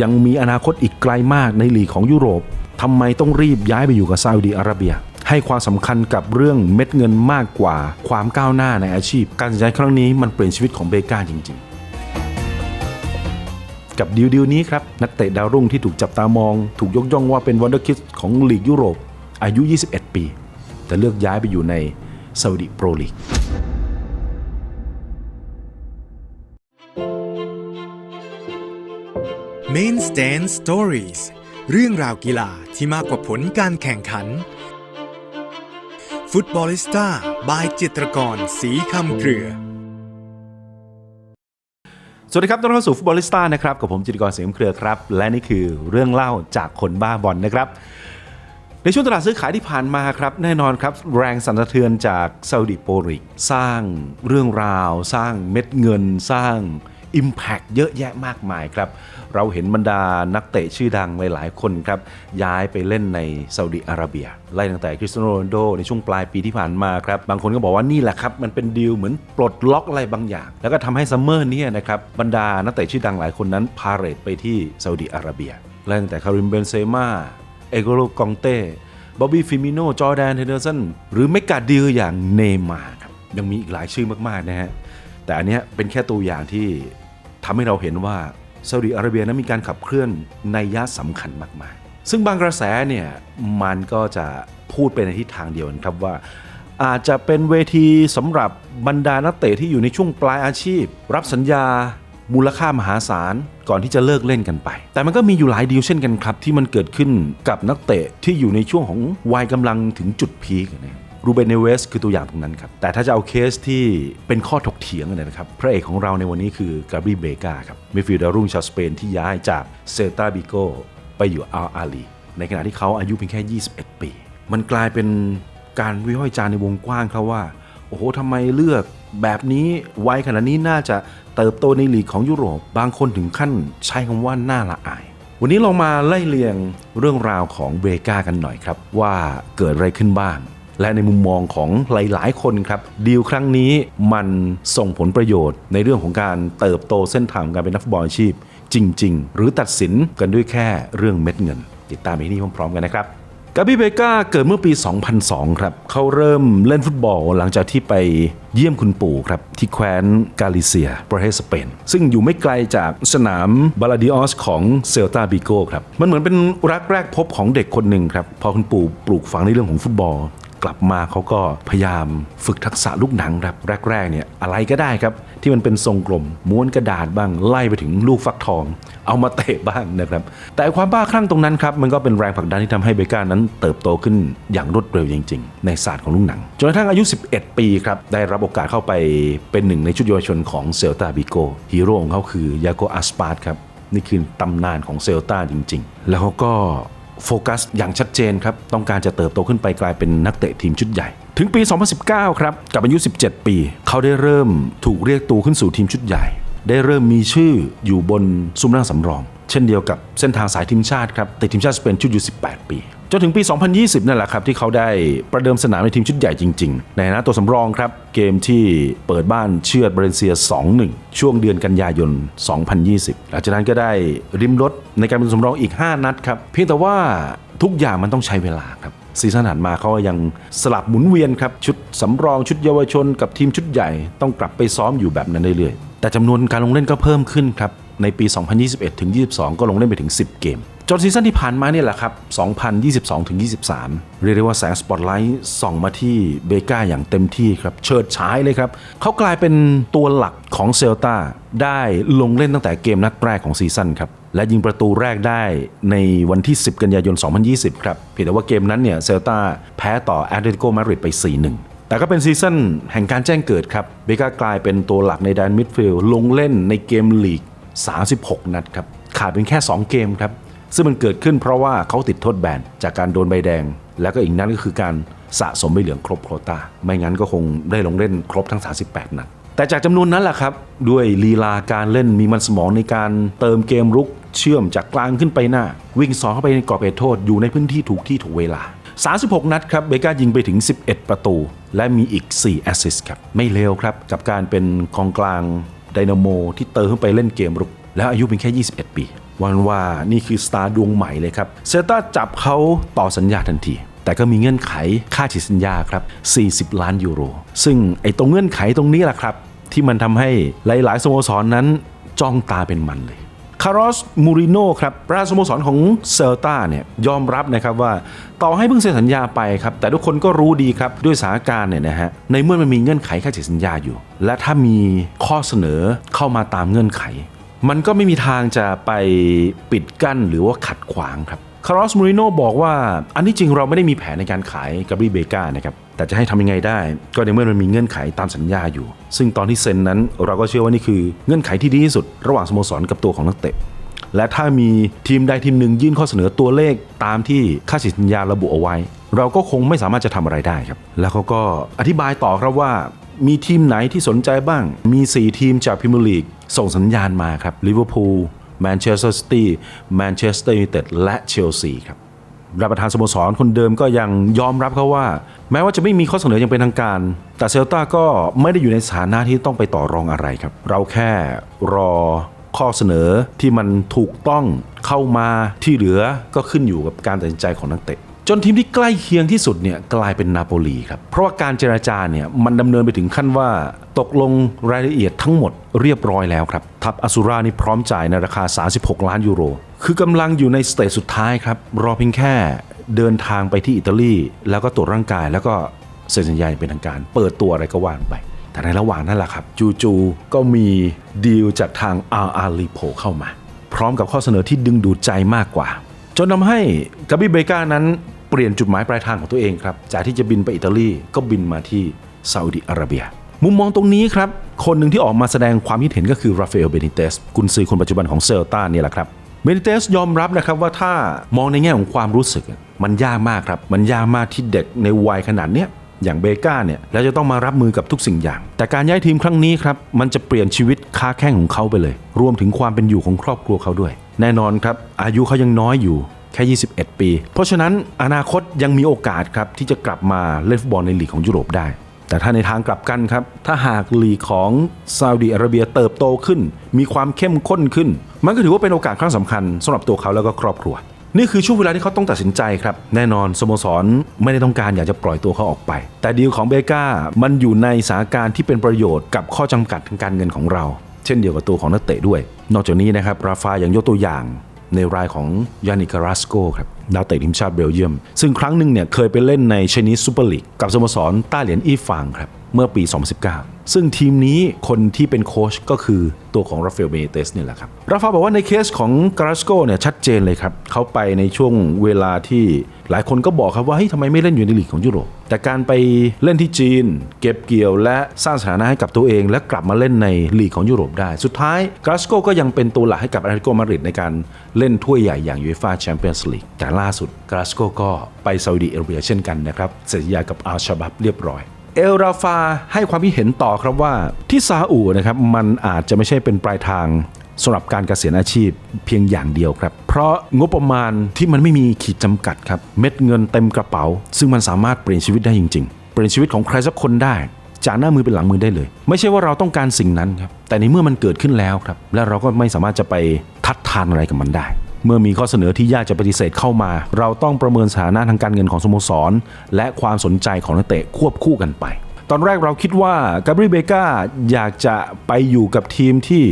ยังมีอนาคตอีกไกลมากในลีกของยุโรปทำไมต้องรีบย้ายไปอยู่กับซาอุดีอาระเบีย ให้ความสำคัญกับเรื่องเม็ดเงินมากกว่าความก้าวหน้าในอาชีพ การตัดสินใจครั้งนี้มันเปลี่ยนชีวิตของเบก้าจริง ๆ กับดีลดีลนี้ครับนักเตะดาวรุ่งที่ถูกจับตามอง ถูกยกย่องว่าเป็นวันเดอร์คิดของลีกยุโรป อายุ 21 ปี แต่เลือกย้ายไปอยู่ในซาอุดิโปรลีก Main Stand Stories เรื่องราวกีฬาที่มากกว่าผลการแข่งขัน ฟุตบอลิสต้าบายจิตรกรสีคำเครือ สวัสดีครับต้อนรับเข้าสู่ฟุตบอลิสต้านะครับ กับผมจิตรกรสียงเครือครับ และนี่คือเรื่องเล่าจากคนบ้าบอลนะครับ ในช่วงตลาดซื้อขายที่ผ่านมาครับ แน่นอนครับแรงสั่นสะเทือนจากซาอุดิโปริก สร้างเรื่องราว สร้างเม็ดเงินสร้าง Impact เยอะแยะมากมายครับ เราเห็นบรรดานักเตะชื่อดังหลายๆคนครับ ย้ายไปเล่นในซาอุดิอาระเบีย ไล่ตั้งแต่คริสเตียโรนโดในช่วงปลายปีที่ผ่านมาครับ บางคนก็บอกว่านี่แหละครับ มันเป็นดีลเหมือนปลดล็อกอะไรบางอย่าง แล้วก็ทำให้ซัมเมอร์นี้นะครับบรรดานักเตะชื่อดังหลายคนนั้นพาเรดไปที่ซาอุดิอาระเบียไล่ตั้งแต่คาริมเบนเซม่าเอโกโรกองเต้บ๊อบบี้ฟิมิโนจอร์แดนเฮเดอร์สันหรือเมกาดิลอย่างเนมาร์ครับยังมีอีกหลายชื่อมากๆนะฮะแต่อันนี้เป็นแค่ตัวอย่างที่ ทำให้เราเห็นว่าซาอุดิอาระเบียนั้นมีการขับเคลื่อนในยะสำคัญมากๆ ซึ่งบางกระแสเนี่ยมันก็จะพูดไปในทิศทางเดียวกันครับว่า อาจจะเป็นเวทีสำหรับบรรดานักเตะที่อยู่ในช่วงปลายอาชีพ รับสัญญามูลค่ามหาศาลก่อนที่จะเลิกเล่นกันไป แต่มันก็มีอยู่หลายดีลเช่นกันครับ ที่มันเกิดขึ้นกับนักเตะที่อยู่ในช่วงของวัยกำลังถึงจุดพีคนะ รูเบนเนเวสคือตัวอย่างตรงนั้นครับ แต่ถ้าจะเอาเคสที่เป็นข้อถกเถียงเนี่ยนะครับ พระเอกของเราในวันนี้คือกาบรีเบกาครับมิดฟิลด์ดารุ่งชาวสเปนที่ย้ายจากเซลตาบิโกไปอยู่อัลอาลีในขณะที่เขาอายุเพียงแค่ 21 ปี มันกลายเป็นการวิพากษ์วิจารณ์ในวงกว้างครับว่า โอ้โหทำไมเลือกแบบนี้วัยขนาดนี้น่าจะเติบโตในลีกของยุโรป บางคนถึงขั้นใช้คำว่าน่าละอาย วันนี้เรามาไล่เรียงเรื่องราวของเบกากันหน่อยครับ ว่าเกิดอะไรขึ้นบ้าง และในมุมมองของหลาย ๆ คนครับดีลครั้งนี้มันส่งผลประโยชน์ในเรื่องของการเติบโตเส้นทางการเป็นนักฟุตบอลอาชีพ จริง ๆ หรือตัดสินกันด้วยแค่เรื่องเม็ดเงิน ติดตามไปที่นี่พร้อมๆกันนะครับกาบิเบกาเกิดเมื่อปี 2002 ครับ เขาเริ่มเล่นฟุตบอลหลังจากที่ไปเยี่ยมคุณปู่ครับ ที่แคว้นกาลิเซีย ประเทศสเปน ซึ่งอยู่ไม่ไกลจากสนามบาลาดิออสของเซลตาบิโกครับ มันเหมือนเป็นรักแรกพบของเด็กคนหนึ่งครับ พอคุณปู่ปลูกฝังในเรื่องของฟุตบอล กลับมาเขาก็พยายามฝึกทักษะลูกหนังครับแรกๆเนี่ยอะไรก็ได้ครับ ที่มันเป็นทรงกลม ม้วนกระดาษบ้างไล่ไปถึงลูกฟักทอง เอามาเตะบ้างนะครับ แต่ความบ้าคลั่งตรงนั้นครับมันก็เป็นแรงผลักดันที่ทำให้เบก้านั้น เติบโตขึ้นอย่างรวดเร็วจริง ๆ ในศาสตร์ของลูกหนังจนกระทั่งอายุ 11 ปีครับได้รับโอกาสเข้าไปเป็นหนึ่งในชุดเยาวชนของเซลตาบิโกฮีโร่ของเขาคือยาโกอาสปาร์ตครับนี่คือตำนานของเซลตาจริง ๆ แล้วเขาก็ โฟกัสอย่างชัดเจนครับ ต้องการจะเติบโตขึ้นไปกลายเป็นนักเตะทีมชุดใหญ่ ถึงปี 2019 ครับ กับอายุ 17 ปี เขาได้เริ่มถูกเรียกตัวขึ้นสู่ทีมชุดใหญ่ ได้เริ่มมีชื่ออยู่บนซุ้มร่างสำรอง เช่นเดียวกับเส้นทางสายทีมชาติครับติดทีมชาติสเปนชุดอยู่ 18 ปี จนถึงปี 2020 นั่นแหละครับ ที่เขาได้ประเดิมสนามในทีมชุดใหญ่จริง ๆ ในฐานะตัวสำรองครับ เกมที่เปิดบ้านเชือดบรเซีย 2-1 ช่วงเดือนกันยายน 2020 หลังจากนั้นก็ได้ริมรถในการเป็นสำรองอีก 5 นัดครับ เพียงแต่ว่าทุกอย่างมันต้องใช้เวลาครับซีซั่นถัดมาเขายังสลับหมุนเวียนครับชุดสำรองชุดเยาวชนกับทีมชุดใหญ่ต้องกลับไปซ้อมอยู่แบบนั้นเรื่อยๆแต่จำนวนการลงเล่นก็เพิ่มขึ้นครับในปี 2021 ถึง 22 ก็ลงเล่นไปถึง 10 เกม นซีซั่นที่ผ่านมาเนี่ยแหละครับ 2022ถึง23 เรียกได้ว่าแสงสปอตไลท์ส่องมาที่เบก้าอย่างเต็มที่ครับเฉิดฉายเลยครับ เขากลายเป็นตัวหลักของเซลตาได้ลงเล่นตั้งแต่เกมนัดแรกของซีซั่นครับ และยิงประตูแรกได้ในวันที่ 10 กันยายน 2020 ครับเพียงแต่ว่าเกมนั้นเนี่ยเซลตาแพ้ต่อแอตเลติโกมาดริดไป 4-1แต่ก็เป็นซีซั่นแห่งการแจ้งเกิดครับ เบก้ากลายเป็นตัวหลักในแดนมิดฟิลด์ลงเล่นในเกมลีก 36 นัดครับ ขาดเป็นแค่ 2 เกมครับ ซึ่งมันเกิดขึ้นเพราะว่าเขาติดโทษแบนจากการโดนใบแดง แล้วก็อีกนั้นก็คือการสะสมใบเหลืองครบโควตาไม่งั้นก็คงได้ลงเล่นครบทั้ง 38 นัดแต่จากจำนวนนั้นแหละครับ ด้วยลีลาการเล่นมีมันสมองในการเติมเกมรุกเชื่อมจากกลางขึ้นไปหน้า วิ่งสองเข้าไปในกรอบเขตโทษอยู่ในพื้นที่ถูกที่ถูกเวลา 36 นัดครับเบก้ายิงไปถึง 11 ประตู และมีอีก 4 แอสซิสต์ครับ ไม่เลวครับกับการเป็นกองกลางไดนาโมที่เติมขึ้นไปเล่นเกมรุก แล้วอายุเพียงแค่ 21 ปี วันว่านี่คือสตาร์ดวงใหม่เลยครับเซลตาจับเขาต่อสัญญาทันทีแต่ก็มีเงื่อนไขค่าฉีดสัญญาครับ 40 ล้านยูโร ซึ่งไอ้ตรงเงื่อนไขตรงนี้แหละครับ ที่มันทำให้หลาย ๆ สโมสรนนั้นจ้องตาเป็นมันเลย คาร์ลอสมูริโน่ครับประธานสโมสรของเซลตาเนี่ยยอมรับนะครับว่าต่อให้เพิ่งเซ็นสัญญาไปครับ แต่ทุกคนก็รู้ดีครับ ด้วยสถานการณ์เนี่ยนะฮะในเมื่อมันมีเงื่อนไขค่าเซ็นสัญญาอยู่ และถ้ามีข้อเสนอเข้ามาตามเงื่อนไข มันก็ไม่มีทางจะไปปิดกั้นหรือว่าขัดขวางครับคาร์ลสมูริโนบอกว่า อันนี้จริงเราไม่ได้มีแผนในการขายกับรีเบกานะครับแต่จะให้ทำยังไงได้ ก็ในเมื่อมันมีเงื่อนไขตามสัญญาอยู่ ซึ่งตอนที่เซ็นนั้นเราก็เชื่อว่านี่คือเงื่อนไขที่ดีที่สุด ระหว่างสโมสรกับตัวของนักเตะและถ้ามีทีมใดทีมหนึ่งยื่นข้อเสนอตัวเลขตามที่ค่าสัญญาระบุเอาไว้ เราก็คงไม่สามารถจะทำอะไรได้ครับ แล้วเขาก็อธิบายต่อครับว่า มีทีมไหนที่สนใจบ้าง มี 4 ทีมจากพรีเมียร์ลีก ส่งสัญญาณมาครับลิเวอร์พูลแมนเชสเตอร์ซิตี้แมนเชสเตอร์ยูไนเต็ดและเชลซีครับรับประธานสโมสรคนเดิมก็ยังยอมรับเขาว่า แม้ว่าจะไม่มีข้อเสนออย่างเป็นทางการ แต่เซลตาก็ไม่ได้อยู่ในสถานะที่ต้องไปต่อรองอะไรครับ เราแค่รอข้อเสนอที่มันถูกต้องเข้ามาที่เหลือก็ขึ้นอยู่กับการตัดสินใจของนักเตะ จนทีมที่ใกล้เคียงที่สุดเนี่ยกลายเป็นนาโปลีครับ เพราะว่าการเจราจาเนี่ยมันดำเนินไปถึงขั้นว่าตกลงรายละเอียดทั้งหมดเรียบร้อยแล้วครับ ทัพอสุรานี่พร้อมจ่ายในราคา 36 ล้านยูโร คือกำลังอยู่ในสเตจสุดท้ายครับ รอเพียงแค่เดินทางไปที่อิตาลี แล้วก็ตรวจร่างกาย แล้วก็เซ็นสัญญาอย่างเป็นทางการ เปิดตัวอะไรก็ว่านไป แต่ในระหว่างนั้นแหละครับ จูๆก็มีดีลจากทางอาร์อารีโผเข้ามา พร้อมกับข้อเสนอที่ดึงดูดใจมากกว่าจนทำให้กาบิเบกานั้น เปลี่ยนจุดหมายปลายทางของตัวเองครับ จากที่จะบินไปอิตาลีก็บินมาที่ซาอุดิอาระเบีย มุมมองตรงนี้ครับ คนหนึ่งที่ออกมาแสดงความคิดเห็นก็คือราฟาเอลเบนิเตสกุนซือคนปัจจุบันของเซลตาเนี่ยแหละครับเบนิเตสยอมรับนะครับว่าถ้ามองในแง่ของความรู้สึก มันยากมากครับ มันยากมากที่เด็กในวัยขนาดเนี้ยอย่างเบก้าเนี่ยแล้วจะต้องมารับมือกับทุกสิ่งอย่าง แต่การย้ายทีมครั้งนี้ครับ มันจะเปลี่ยนชีวิตค้าแข้งของเขาไปเลย รวมถึงความเป็นอยู่ของครอบครัวเขาด้วย แน่นอนครับ อายุเขายังน้อยอยู่ แค่ 21 ปี เพราะฉะนั้นอนาคตยังมีโอกาสครับที่จะกลับมาเล่นฟุตบอลในลีกของยุโรปได้ แต่ถ้าในทางกลับกันครับ ถ้าหากลีกของซาอุดีอาระเบียเติบโตขึ้น มีความเข้มข้นขึ้น มันก็ถือว่าเป็นโอกาสครั้งสำคัญสำหรับตัวเขาแล้วก็ครอบครัว นี่คือช่วงเวลาที่เขาต้องตัดสินใจครับ แน่นอนสโมสรไม่ได้ต้องการอยากจะปล่อยตัวเขาออกไป แต่ดีลของเบก้ามันอยู่ในสถานการณ์ที่เป็นประโยชน์กับข้อจำกัดทางการเงินของเรา เช่นเดียวกับตัวของนักเตะด้วย นอกจากนี้นะครับราฟายังยกตัวอย่าง ในรายของยานิคาราสโกครับดาวเตะทีมชาติเบลเยียม ซึ่งครั้งหนึ่งเนี่ยเคยไปเล่นในชนิสซูเปอร์ลีกกับสโมสรต้าเหรียญอีฟางครับ เมื่อปี 2019 ซึ่งทีมนี้คนที่เป็นโค้ชก็คือตัวของราฟาเอลเบเตสเนี่ยแหละครับ ราฟาบอกว่าในเคสของกราสโกเนี่ยชัดเจนเลยครับ เขาไปในช่วงเวลาที่หลายคนก็บอกครับว่าเฮ้ยทำไมไม่เล่นอยู่ในลีกของยุโรป แต่การไปเล่นที่จีน เก็บเกี่ยวและสร้างสถานะให้กับตัวเอง และกลับมาเล่นในลีกของยุโรปได้ สุดท้ายกราสโกก็ยังเป็นตัวหลักให้กับอาร์ติโกมาริดในการเล่นถ้วยใหญ่อย่างยูเอฟ่าแชมเปี้ยนส์ลีกแต่ล่าสุดกราสโกก็ไปซาอุดิอาระเบียเช่นกันนะครับเซ็นสัญญากับอัลชาบับเรียบร้อย เอลราฟาให้ความคิดเห็นต่อครับว่าที่ซาอุนะครับมันอาจจะไม่ใช่เป็นปลายทางสำหรับการเกษียณอาชีพเพียงอย่างเดียวครับ เพราะงบประมาณที่มันไม่มีขีดจำกัดครับ เม็ดเงินเต็มกระเป๋า ซึ่งมันสามารถเปลี่ยนชีวิตได้จริง ๆ เปลี่ยนชีวิตของใครสักคนได้ จากหน้ามือเป็นหลังมือได้เลย ไม่ใช่ว่าเราต้องการสิ่งนั้นครับแต่ในเมื่อมันเกิดขึ้นแล้วครับ และเราก็ไม่สามารถจะไปทัดทานอะไรกับมันได้ เมื่อมีข้อเสนอที่ยากจะปฏิเสธเข้ามา เราต้องประเมินสถานะทางการเงินของสโมสร และความสนใจของนักเตะควบคู่กันไป ตอนแรกเราคิดว่ากาบริเบกาอยากจะไปอยู่กับทีมที่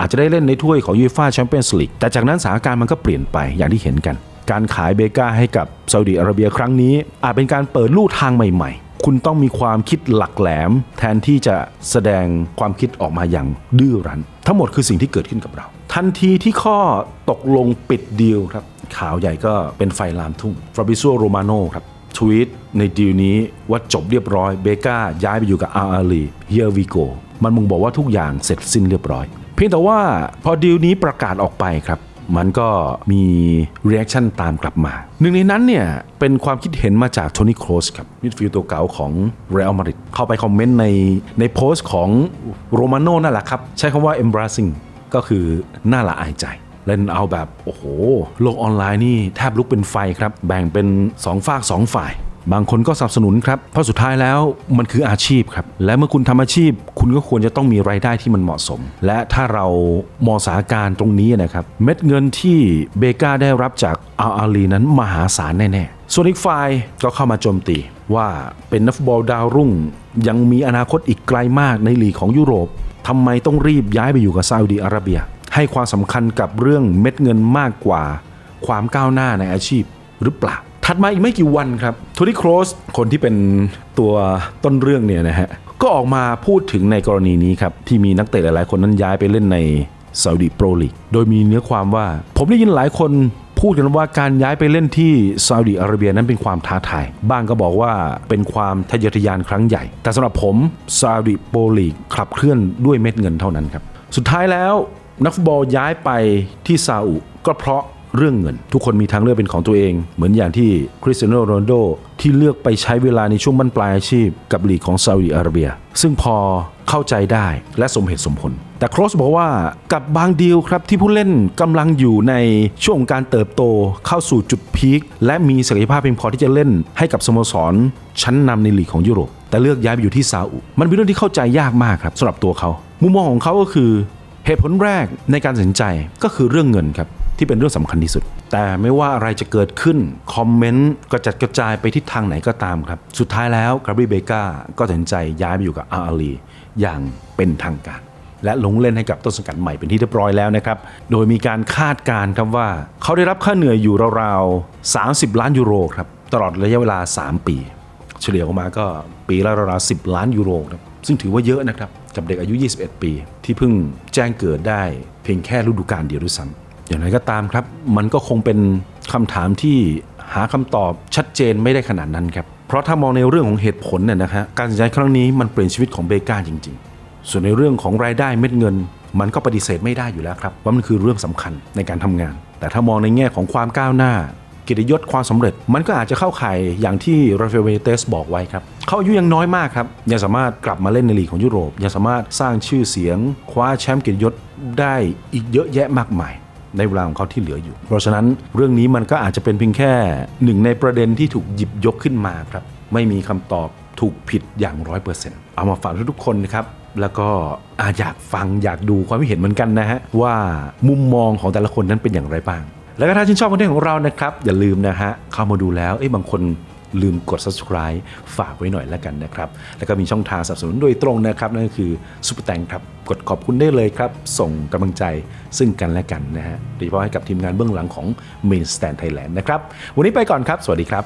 อาจจะได้เล่นในถ้วยของยูฟ่าแชมเปี้ยนส์ลีกแต่จากนั้นสถานการณ์มันก็เปลี่ยนไปอย่างที่เห็นกัน การขายเบกาให้กับซาอุดิอาระเบียครั้งนี้ อาจเป็นการเปิดลู่ทางใหม่ ๆ คุณต้องมีความคิดหลักแหลม แทนที่จะแสดงความคิดออกมาอย่างดื้อรั้น ทั้งหมดคือสิ่งที่เกิดขึ้นกับเรา ทันทีที่ข้อตกลงปิดดีลครับข่าวใหญ่ก็เป็นไฟลามทุ่งฟราบิโซโรมาโนครับทวีตในดีลนี้ว่าจบเรียบร้อยเบก้าย้ายไปอยู่กับอาร์อาลีเฮียวิโกมันมึงบอกว่าทุกอย่างเสร็จสิ้นเรียบร้อย เพียงแต่ว่าพอดีลนี้ประกาศออกไปครับมันก็มีเรีแอคชั่นตามกลับมา หนึ่งในนั้นเนี่ย เป็นความคิดเห็นมาจากโทนี่โครสครับมิดฟิลด์ตัวเก่าของเรอัลมาดริดเข้าไปคอมเมนต์ในในโพสต์ของโรมาโน่นั่นแหละครับ ใช้คำว่า embarrassing ก็คือน่าละอายใจเล่นเอาแบบ โอ้โห โลกออนไลน์นี่แทบลุกเป็นไฟครับ แบ่งเป็น 2ฝาก2ฝ่าย บางคนก็สนับสนุนครับ เพราะสุดท้ายแล้วมันคืออาชีพครับ และเมื่อคุณทำอาชีพ คุณก็ควรจะต้องมีรายได้ที่มันเหมาะสม และถ้าเรามองสาการตรงนี้นะครับ เม็ดเงินที่เบกาได้รับจากอาอาลีนั้นมหาศาลแน่ๆ ส่วนอีกฝ่ายก็เข้ามาโจมตีว่าเป็นนักฟุตบอลดาวรุ่ง ยังมีอนาคตอีกไกลมากในลีกของยุโรป ทำไมต้องรีบย้ายไปอยู่กับซาอุดีอาระเบีย ให้ความสำคัญกับเรื่องเม็ดเงินมากกว่า ความก้าวหน้าในอาชีพหรือเปล่า ถัดมาอีกไม่กี่วันครับโทนี่โครสคนที่เป็นตัวต้นเรื่องเนี่ยนะฮะก็ออกมาพูดถึงในกรณีนี้ครับ ที่มีนักเตะหลายๆ คนนั้นย้ายไปเล่นในซาอุดีโปรลีก โดยมีเนื้อความว่า ผมได้ยินหลายคน พูดกันว่าการย้ายไปเล่นที่ซาอุดีอาระเบียนั้นเป็นความท้าทาย บ้างก็บอกว่าเป็นความทะเยอทะยานครั้งใหญ่ แต่สำหรับผมซาอุดีโปรลีกขับเคลื่อนด้วยเม็ดเงินเท่านั้นครับ สุดท้ายแล้วนักฟุตบอลย้ายไปที่ซาอุก็เพราะ เรื่องเงิน ทุกคนมีทางเลือกเป็นของตัวเอง เหมือนอย่างที่คริสเตียโนโรนโดที่เลือกไปใช้เวลาในช่วงบั้นปลายอาชีพกับลีกของซาอุดิอาระเบีย ซึ่งพอเข้าใจได้และสมเหตุสมผล แต่โครสบอกว่ากับบางดีลครับที่ผู้เล่นกำลังอยู่ในช่วงการเติบโตเข้าสู่จุดพีคและมีศักยภาพเพียงพอที่จะเล่นให้กับสโมสร ชั้นนำในลีกของยุโรป แต่เลือกย้ายไปอยู่ที่ซาอุมันเป็นเรื่องที่เข้าใจยากมากครับสำหรับตัวเขา มุมมองของเขาก็คือเหตุผลแรกในการตัดสินใจก็คือเรื่องเงินครับ ที่เป็นเรื่องสำคัญที่สุด แต่ไม่ว่าอะไรจะเกิดขึ้น คอมเมนต์กระจัดกระจายไปทิศทางไหนก็ตามครับ สุดท้ายแล้วกราบรีเบกาก็ตัดสินใจย้ายไปอยู่กับอาอาลีอย่างเป็นทางการ และลงเล่นให้กับต้นสังกัดใหม่เป็นที่เรียบร้อยแล้วนะครับ โดยมีการคาดการณ์ครับว่า เขาได้รับค่าเหนื่อยอยู่ราวๆ30 ล้านยูโรครับตลอดระยะเวลา 3 ปี เฉลี่ยออกมาก็ปีละราวๆ10ล้านยูโรครับซึ่งถือว่าเยอะนะครับกับเด็กอายุ 21 ปี ที่เพิ่งแจ้งเกิดได้เพียงแค่ฤดูกาลเดียวด้วยซ้ำ อย่างไรก็ตามครับ มันก็คงเป็นคำถามที่หาคำตอบชัดเจนไม่ได้ขนาดนั้นครับ เพราะถ้ามองในเรื่องของเหตุผลเนี่ยนะฮะการตัดสินใจครั้งนี้มันเปลี่ยนชีวิตของเบกาจริง ๆ ส่วนในเรื่องของรายได้เม็ดเงิน มันก็ปฏิเสธไม่ได้อยู่แล้วครับว่ามันคือเรื่องสำคัญในการทำงาน แต่ถ้ามองในแง่ของความก้าวหน้ากียรติยศความสำเร็จ มันก็อาจจะเข้าข่ายอย่างที่ราฟาเอลเวเตสบอกไว้ครับเขาอายุยังน้อยมากครับ ยังสามารถกลับมาเล่นในลีกของยุโรป ยังสามารถสร้างชื่อเสียง คว้าแชมป์กียรติยศได้อีกเยอะแยะมากมาย ในเวลาของเขาที่เหลืออยู่ เพราะฉะนั้นเรื่องนี้มันก็อาจจะเป็นเพียงแค่หนึ่งในประเด็นที่ถูกหยิบยกขึ้นมาครับ ไม่มีคำตอบถูกผิดอย่างร้อยเปอร์เซ็นต์เอามาฝากทุกคนนะครับ แล้วก็อาอยากฟังอยากดูความเห็นเหมือนกันนะฮะว่ามุมมองของแต่ละคนนั้นเป็นอย่างไรบ้าง แล้วก็ถ้าชื่นชอบคอนเทนต์ของเรานะครับอย่าลืมนะฮะเข้ามาดูแล้วเอ้บางคน ลืมกด subscribe ฝากไว้หน่อยแล้วกันนะครับ แล้วก็มีช่องทางสนับสนุนโดยตรงนะครับ นั่นก็คือซุปเปอร์แตงครับ กดขอบคุณได้เลยครับ ส่งกำลังใจซึ่งกันและกันนะฮะโดยเฉพาะให้กับทีมงานเบื้องหลังของ Main Stand Thailand นะครับ วันนี้ไปก่อนครับ สวัสดีครับ